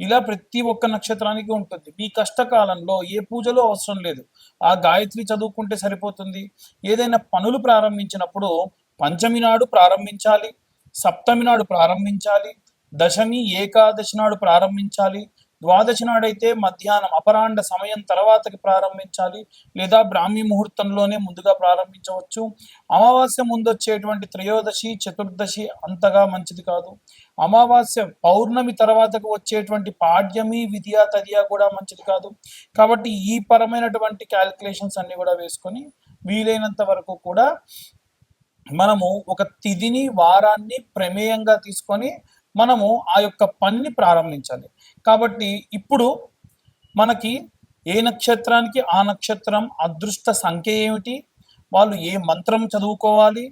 ఇలా ప్రతి ఒక్క నక్షత్రానికి ఉంటుంది. మీ కష్టకాలంలో ఏ పూజలో అవసరం లేదు. ఆ గాయత్రి చదువుకుంటే సరిపోతుంది. ఏదైనా పనులు ప్రారంభించినప్పుడు పంచమి నాడు ప్రారంభించాలి సప్తమి నాడు ప్రారంభించాలి దశమి ఏకాదశి నాడు ప్రారంభించాలి ద్వాదశి నాడైతే మధ్యాహ్నం అపరాండ సమయం తర్వాతకి ప్రారంభించాలి లేదా బ్రాహ్మీ ముహూర్తంలోనే ముందుగా ప్రారంభించవచ్చు. అమావాస్య ముందు వచ్చేటువంటి త్రయోదశి చతుర్దశి అంతగా మంచిది కాదు. అమావాస్య పౌర్ణమి తర్వాతకు వచ్చేటువంటి పాడ్యమి విద్య తదియా కూడా మంచిది కాదు. కాబట్టి ఈ పరమైనటువంటి క్యాలిక్యులేషన్స్ అన్ని కూడా వేసుకొని వీలైనంత వరకు కూడా మనము ఒక తిథిని వారాన్ని ప్రమేయంగా తీసుకొని మనము ఆ యొక్క పనిని ప్రారంభించాలి. కాబట్టి ఇప్పుడు మనకి ఏ నక్షత్రానికి ఆ నక్షత్రం అదృష్ట సంఖ్య ఏమిటి? వాళ్ళు ఏ మంత్రం చదువుకోవాలి?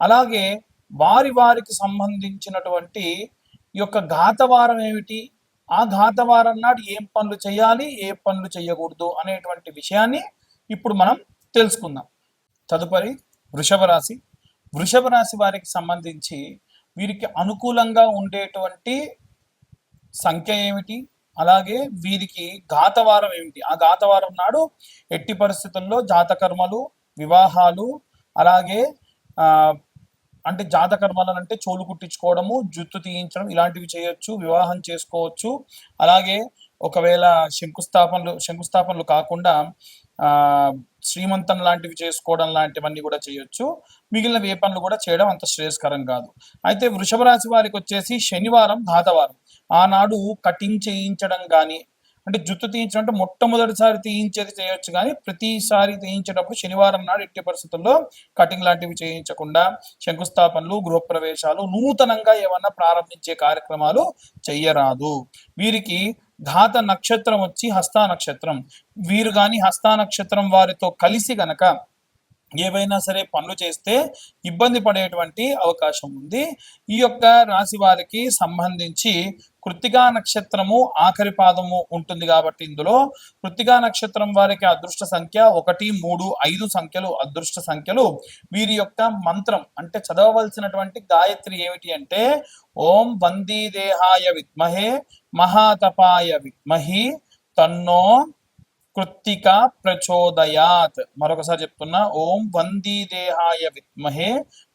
అలాగే వారి వారికి సంబంధించినటువంటి ఈ యొక్క ఘాతవారం ఏమిటి? ఆ ఘాతవారం నాడు ఏం పనులు చేయాలి? ఏ పనులు చేయకూడదు అనేటువంటి విషయాన్ని ఇప్పుడు మనం తెలుసుకుందాం. తదుపరి వృషభ రాశి వృషభ రాశి వారికి సంబంధించి వీరికి అనుకూలంగా ఉండేటువంటి సంఖ్య ఏమిటి? అలాగే వీరికి ఘాతవారం ఏమిటి? ఆ ఘాతవారం నాడు ఎట్టి పరిస్థితుల్లో జాతకర్మలు వివాహాలు అలాగే అంటే జాతకర్మలను అంటే చోలు కుట్టించుకోవడము జుత్తు తీయించడం ఇలాంటివి చేయొచ్చు వివాహం చేసుకోవచ్చు. అలాగే ఒకవేళ శంకుస్థాపనలు శంకుస్థాపనలు కాకుండా శ్రీమంతం లాంటివి చేసుకోవడం లాంటివన్నీ కూడా చేయొచ్చు. మిగిలిన ఏ పనులు కూడా చేయడం అంత శ్రేయస్కరం కాదు. అయితే వృషభ రాశి వారికి వచ్చేసి శనివారం ధాతవారం. ఆనాడు కటింగ్ చేయించడం కానీ అంటే జుత్తు తీయించడం అంటే మొట్టమొదటిసారి తీయించేది చేయొచ్చు కానీ ప్రతిసారి తీయించేటప్పుడు శనివారం నాడు ఎట్టి పరిస్థితుల్లో కటింగ్ లాంటివి చేయించకుండా శంకుస్థాపనలు గృహప్రవేశాలు నూతనంగా ఏమన్నా ప్రారంభించే కార్యక్రమాలు చెయ్యరాదు. వీరికి ఘాత నక్షత్రం వచ్చి హస్తా నక్షత్రం. వీరు కానీ హస్తా నక్షత్రం వారితో కలిసి గనక ఏవైనా సరే పనులు చేస్తే ఇబ్బంది పడేటువంటి అవకాశం ఉంది. ఈ యొక్క రాశి వారికి సంబంధించి కృత్తికా నక్షత్రము ఆఖరి పాదము ఉంటుంది కాబట్టి ఇందులో కృత్తికా నక్షత్రం వారికి అదృష్ట సంఖ్య ఒకటి మూడు ఐదు సంఖ్యలు అదృష్ట సంఖ్యలు. వీరి యొక్క మంత్రం అంటే చదవవలసినటువంటి గాయత్రి ఏమిటి అంటే ఓం వందీ దేహాయ విద్మహే మహాతపాయ విద్మహి తన్నో కృత్తిక ప్రచోదయాత్. మరొకసారి చెప్తున్నా ఓం వందీ దేహాయ విద్మహే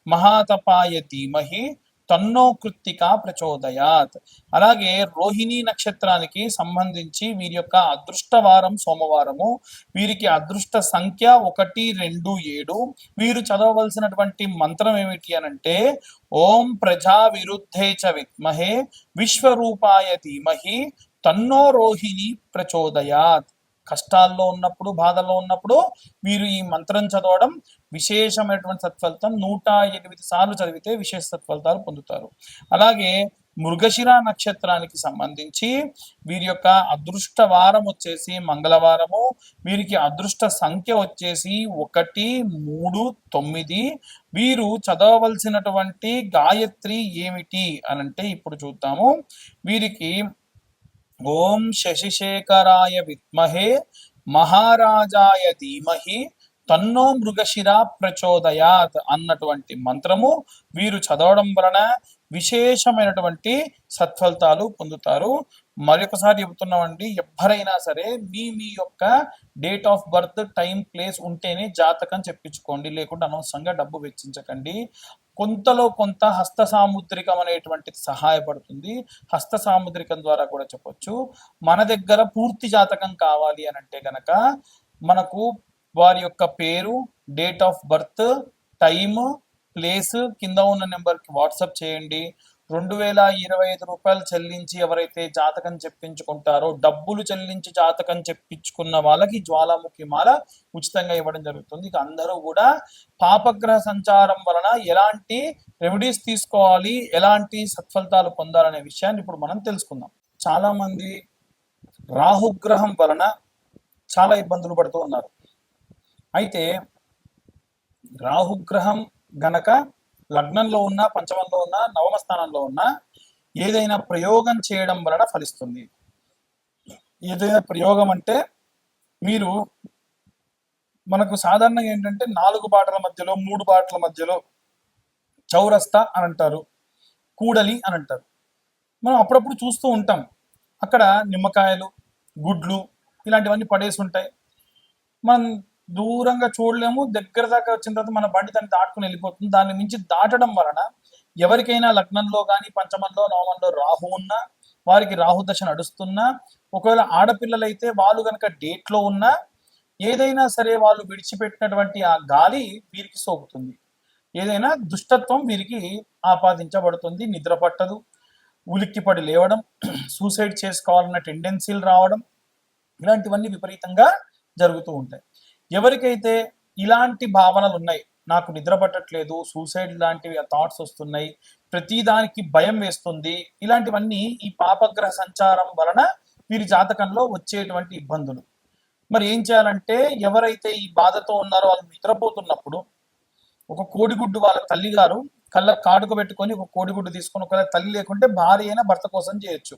మహాతపాయ ధీమహి తన్నో కృత్తిక ప్రచోదయాత్. అలాగే రోహిణీ నక్షత్రానికి సంబంధించి వీరి యొక్క అదృష్టవారం సోమవారము వీరికి అదృష్ట సంఖ్య ఒకటి రెండు ఏడు. వీరు చదవవలసినటువంటి మంత్రం ఏమిటి అనంటే ఓం ప్రజా విరుద్ధే చ విద్మహే విశ్వరూపాయ ధీమహి తన్నో రోహిణి ప్రచోదయాత్. కష్టాల్లో ఉన్నప్పుడు బాధల్లో ఉన్నప్పుడు వీరు ఈ మంత్రం చదవడం విశేషమైనటువంటి సత్ఫలితం. నూట ఎనిమిది సార్లు చదివితే విశేష సత్ఫలితాలు పొందుతారు. అలాగే మృగశిర నక్షత్రానికి సంబంధించి వీరి యొక్క అదృష్ట వారం వచ్చేసి మంగళవారము. వీరికి అదృష్ట సంఖ్య వచ్చేసి ఒకటి మూడు తొమ్మిది. వీరు చదవవలసినటువంటి గాయత్రి ఏమిటి అని అంటే ఇప్పుడు చూద్దాము. వీరికి ఓం శశిశేఖరాయ విద్మహే మహారాజాయ ధీమహి తన్నో మృగశిర ప్రచోదయాత్ అన్నటువంటి మంత్రము వీరు చదవడం వలన విశేషమైనటువంటి సత్ఫలితాలు పొందుతారు. మరొకసారి చెబుతున్నామండి ఎవరైనా సరే మీ మీ యొక్క date of birth time place ఉంటేనే జాతకం చెప్పించుకోండి. లేకుంటే అనవసరంగా డబ్బు వెచ్చించకండి. కొంతలో కొంత హస్త సాముద్రికం అనేటువంటిది సహాయపడుతుంది. హస్త సాముద్రికం ద్వారా కూడా చెప్పొచ్చు. మన దగ్గర పూర్తి జాతకం కావాలి అని అంటే కనుక మనకు వారి యొక్క పేరు date of birth time place కింద ఉన్న నెంబర్కి వాట్సాప్ చేయండి. రెండు వేల ఇరవై ఐదు రూపాయలు చెల్లించి ఎవరైతే జాతకం చెప్పించుకుంటారో డబ్బులు చెల్లించి జాతకం చెప్పించుకున్న వాళ్ళకి జ్వాలాముఖి మాల ఉచితంగా ఇవ్వడం జరుగుతుంది. ఇక అందరూ కూడా పాపగ్రహ సంచారం వలన ఎలాంటి రెమెడీస్ తీసుకోవాలి ఎలాంటి సత్ఫలితాలు పొందాలనే విషయాన్ని ఇప్పుడు మనం తెలుసుకుందాం. చాలా మంది రాహుగ్రహం వలన చాలా ఇబ్బందులు పడుతూ ఉన్నారు. అయితే రాహుగ్రహం గనక లగ్నంలో ఉన్న పంచమంలో ఉన్న నవమ స్థానంలో ఉన్న ఏదైనా ప్రయోగం చేయడం వలన ఫలిస్తుంది. ఏదైనా ప్రయోగం అంటే మీరు మనకు సాధారణంగా ఏంటంటే నాలుగు బాటల మధ్యలో మూడు బాటల మధ్యలో చౌరస్తా అని అంటారు కూడలి అని అంటారు. మనం అప్పుడప్పుడు చూస్తూ ఉంటాం. అక్కడ నిమ్మకాయలు గుడ్లు ఇలాంటివన్నీ పడేసి ఉంటాయి. మనం దూరంగా చూడలేము. దగ్గర దాకా వచ్చిన తర్వాత మన బండి దాన్ని దాటుకుని వెళ్ళిపోతుంది. దాన్ని మించి దాటడం వలన ఎవరికైనా లగ్నంలో కానీ పంచమంలో నవమంలో రాహు ఉన్నా వారికి రాహు దశ నడుస్తున్నా ఒకవేళ ఆడపిల్లలైతే వాళ్ళు కనుక డేట్లో ఉన్నా ఏదైనా సరే వాళ్ళు విడిచిపెట్టినటువంటి ఆ గాలి వీరికి సోకుతుంది. ఏదైనా దుష్టత్వం వీరికి ఆపాదించబడుతుంది. నిద్ర పట్టదు. ఉలిక్కిపడి లేవడం సూసైడ్ చేసుకోవాలన్న టెండెన్సీలు రావడం ఇలాంటివన్నీ విపరీతంగా జరుగుతూ ఉంటాయి. ఎవరికైతే ఇలాంటి భావనలు ఉన్నాయి నాకు నిద్ర పట్టట్లేదు సూసైడ్ లాంటివి థాట్స్ వస్తున్నాయి ప్రతిదానికి భయం వేస్తుంది ఇలాంటివన్నీ ఈ పాపగ్రహ సంచారం వలన వీరి జాతకంలో వచ్చేటువంటి ఇబ్బందులు. మరి ఏం చేయాలంటే ఎవరైతే ఈ బాధతో ఉన్నారో వాళ్ళు నిద్రపోతున్నప్పుడు ఒక కోడిగుడ్డు వాళ్ళ తల్లి గారు కళ్ళ కాడుకు పెట్టుకొని ఒక కోడిగుడ్డు తీసుకొని ఒకవేళ తల్లి లేకుంటే భార్య అయినా భర్త కోసం చేయొచ్చు.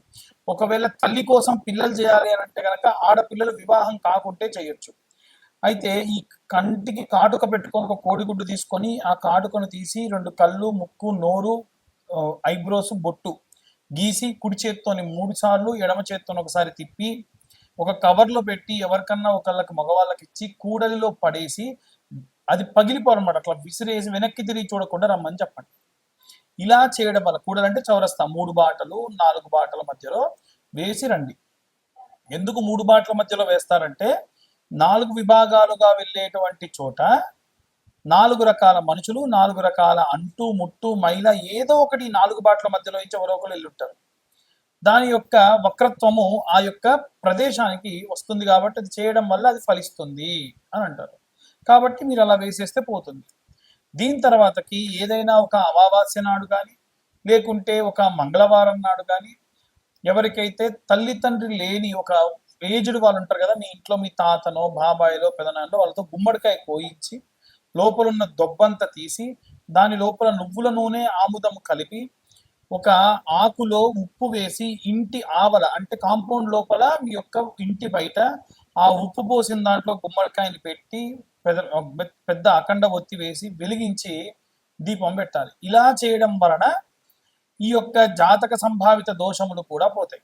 ఒకవేళ తల్లి కోసం పిల్లలు చేయాలి అని అంటే కనుక ఆడపిల్లలు వివాహం కాకుంటే చేయొచ్చు. అయితే ఈ కంటికి కాటుక పెట్టుకొని ఒక కోడిగుడ్డు తీసుకొని ఆ కాటుకను తీసి రెండు కళ్ళు ముక్కు నోరు ఐబ్రోస్ బొట్టు గీసి కుడి చేత్తోని మూడు సార్లు ఎడమ చేత్తోని ఒకసారి తిప్పి ఒక కవర్లో పెట్టి ఎవరికన్నా ఒకళ్ళకి మగవాళ్ళకి ఇచ్చి కూడలిలో పడేసి అది పగిలిపోవాలన్నమాట. అట్లా విసిరేసి వెనక్కి తిరిగి చూడకుండా రమ్మని చెప్పండి. ఇలా చేయడం వల్ల కూడలంటే చౌరస్తా మూడు బాటలు నాలుగు బాటల మధ్యలో వేసి రండి. ఎందుకు మూడు బాటల మధ్యలో వేస్తారంటే నాలుగు విభాగాలుగా వెళ్ళేటువంటి చోట నాలుగు రకాల మనుషులు నాలుగు రకాల అంటు ముట్టు మైల ఏదో ఒకటి నాలుగు బాట్ల మధ్యలో నుంచి ఎవరో ఒకరు వెళ్ళుంటారు. దాని యొక్క వక్రత్వము ఆ యొక్క ప్రదేశానికి వస్తుంది కాబట్టి అది చేయడం వల్ల అది ఫలిస్తుంది అని అంటారు. కాబట్టి మీరు అలా వేసేస్తే పోతుంది. దీని తర్వాతకి ఏదైనా ఒక అమావాస్య నాడు కానీ లేకుంటే ఒక మంగళవారం నాడు కానీ ఎవరికైతే తల్లి తండ్రి లేని ఒక ఏజ్డ్ వాళ్ళు ఉంటారు కదా మీ ఇంట్లో మీ తాతనో బాబాయిలో పెదనాన్నో వాళ్ళతో గుమ్మడికాయ కోయించి లోపల ఉన్న దొబ్బంతా తీసి దాని లోపల నువ్వుల నూనె ఆముదం కలిపి ఒక ఆకులో ఉప్పు వేసి ఇంటి ఆవల అంటే కాంపౌండ్ లోపల మీ యొక్క ఇంటి బయట ఆ ఉప్పు పోసిన దాంట్లో గుమ్మడికాయని పెట్టి పెద్ద పెద్ద అఖండ ఒత్తి వేసి వెలిగించి దీపం పెట్టాలి. ఇలా చేయడం వలన ఈ యొక్క జాతక సంభావిత దోషములు కూడా పోతాయి.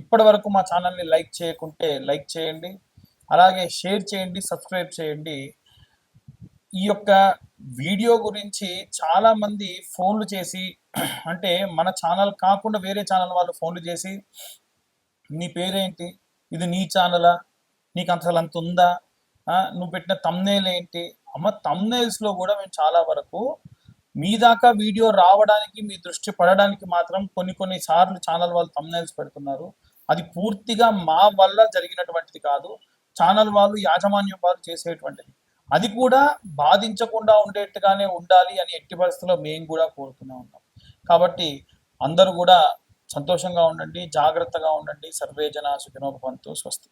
ఇప్పటి వరకు మా ఛానల్ని లైక్ చేయకుంటే లైక్ చేయండి. అలాగే షేర్ చేయండి సబ్స్క్రైబ్ చేయండి. ఈ యొక్క వీడియో గురించి చాలామంది ఫోన్లు చేసి అంటే మన ఛానల్ కాకుండా వేరే ఛానల్ వాళ్ళు ఫోన్లు చేసి నీ పేరేంటి? ఇది నీ ఛానలా? నీకు అసలు అంత ఉందా? నువ్వు పెట్టిన తమ్నేల్ ఏంటి? అమ్మ తమ్నేల్స్లో కూడా మేము చాలా వరకు మీ దాకా వీడియో రావడానికి మీ దృష్టి పడడానికి మాత్రం కొన్ని కొన్ని సార్లు ఛానల్ వాళ్ళు తమ్నైల్స్ పెడుతున్నారు. అది పూర్తిగా మా వల్ల జరిగినటువంటిది కాదు. ఛానల్ వాళ్ళు యాజమాన్యం వాళ్ళు చేసేటువంటిది. అది కూడా బాధించకుండా ఉండేట్టుగానే ఉండాలి అని ఎట్టి పరిస్థితుల్లో మేము కూడా కోరుతూనే ఉన్నాం. కాబట్టి అందరూ కూడా సంతోషంగా ఉండండి జాగ్రత్తగా ఉండండి. సర్వే జన సుఖినోపంతు స్వస్తి.